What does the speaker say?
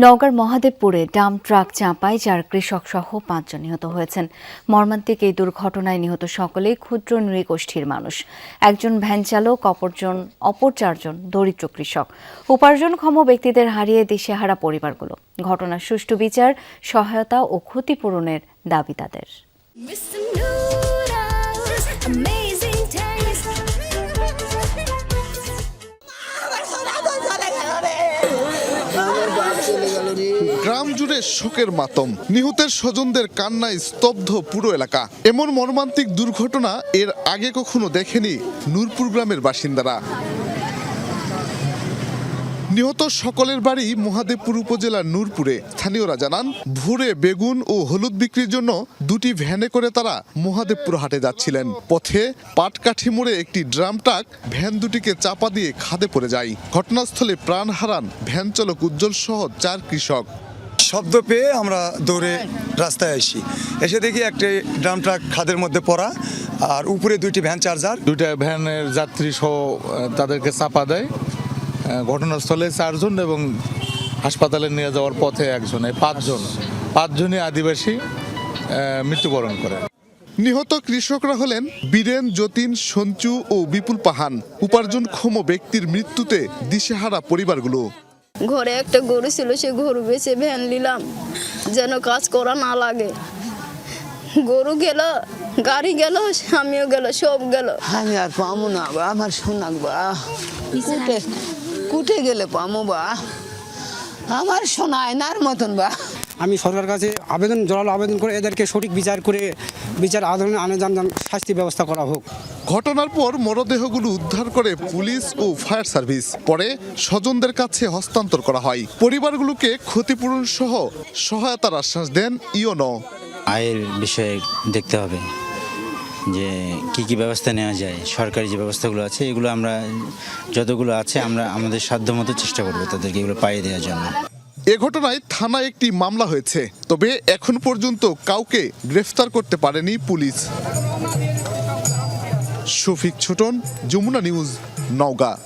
নওগাঁর মহাদেবপুরে dump truck চাপায় যার কৃষক সহ পাঁচজন নিহত হয়েছেন। মর্মান্তিক এই দুর্ঘটনায় নিহত সকলেই ক্ষুদ্র নৃগোষ্ঠীর মানুষ। একজন ভ্যান চালক, অপরজন, অপর চারজন দরিদ্র কৃষক। উপার্জনক্ষম ব্যক্তিদের হারিয়ে দিশেহারা পরিবারগুলো। ঘটনার সুষ্ঠু বিচার, সহায়তা ও ক্ষতিপূরণের দাবি তাদের। গ্রাম জুড়ে শোকের মাতম। নিহতের স্বজনদের কান্নায় স্তব্ধ পুরো এলাকা। এমন মর্মান্তিক দুর্ঘটনা এর আগে কখনো দেখেনি নূরপুর গ্রামের বাসিন্দারা। নিহত সকলের বাড়ি মহাদেবপুর উপজেলার নূরপুরে। স্থানীয়রা জানান, ভোরে বেগুন ও হলুদ বিক্রির জন্য দুটি ভ্যানে করে তারা মহাদেবপুর হাটে যাচ্ছিলেন। পথে পাটকাঠি মোড়ে একটি ড্রাম ট্রাক ভ্যান দুটিকে চাপা দিয়ে খাদে পড়ে যায়। ঘটনাস্থলে প্রাণ হারান ভ্যান চালক উজ্জ্বল সহ চার কৃষক। শব্দ পেয়ে আমরা দৌড়ে রাস্তায় আসি। এসে দেখি একটি ড্রাম ট্রাক খাদের মধ্যে পড়া আর উপরে দুইটি ভ্যান চার্জার। দুইটা ভ্যানের যাত্রী সহ তাদেরকে চাপা দেয়। ঘটনাস্থলে চারজন এবং হাসপাতালে নিয়ে যাওয়ার পথে একজন এই পাঁচজন। পাঁচজনই আদিবাসী মৃত্যুবরণ করে। নিহত কৃষকরা হলেন বীরেন যতীন সঞ্চু ও বিপুল পাহান। উপার্জনক্ষম ব্যক্তির মৃত্যুতে দিশেহারা পরিবারগুলো। ঘরে একটা গরু ছিল, সে গরু বেছে ভ্যান নিলাম, যেন কাজ করা না লাগে। গরু গেল, গাড়ি গেল, স্বামীও গেল, সব গেল। আমি আর পামো না, বা আমার শোনাক বা। কুটে কুটে গেলে পামো বা। আমার শোনায় নার মতন বা। আমি সরকার কাছে আবেদন জোরালো আবেদন করে এদেরকে সঠিক বিচার করে বিচার আন্দোলন আনে যান যান শাস্তি ব্যবস্থা করা হোক। ঘটনার পর মরদেহগুলো উদ্ধার করে পুলিশ ও ফায়ার সার্ভিস। পরে স্বজনদের কাছে হস্তান্তর করা হয়। পরিবারগুলোকে ক্ষতিপূরণ সহ সহায়তার আশ্বাস দেন ইওনো। আয়ের বিষয়ে দেখতে হবে যে কি কি ব্যবস্থা নেওয়া যায়। সরকারি যে ব্যবস্থাগুলো আছে এগুলো আমরা যতগুলো আছে আমরা আমাদের সাধ্যমতো চেষ্টা করব তাদেরকে এগুলো পাইয়ে দেওয়ার জন্য। এ ঘটনায় থানায় একটি মামলা হয়েছে, তবে এখন পর্যন্ত কাউকে গ্রেফতার করতে পারেনি পুলিশ। শফিক ছোটন, যমুনা নিউজ, নওগাঁ।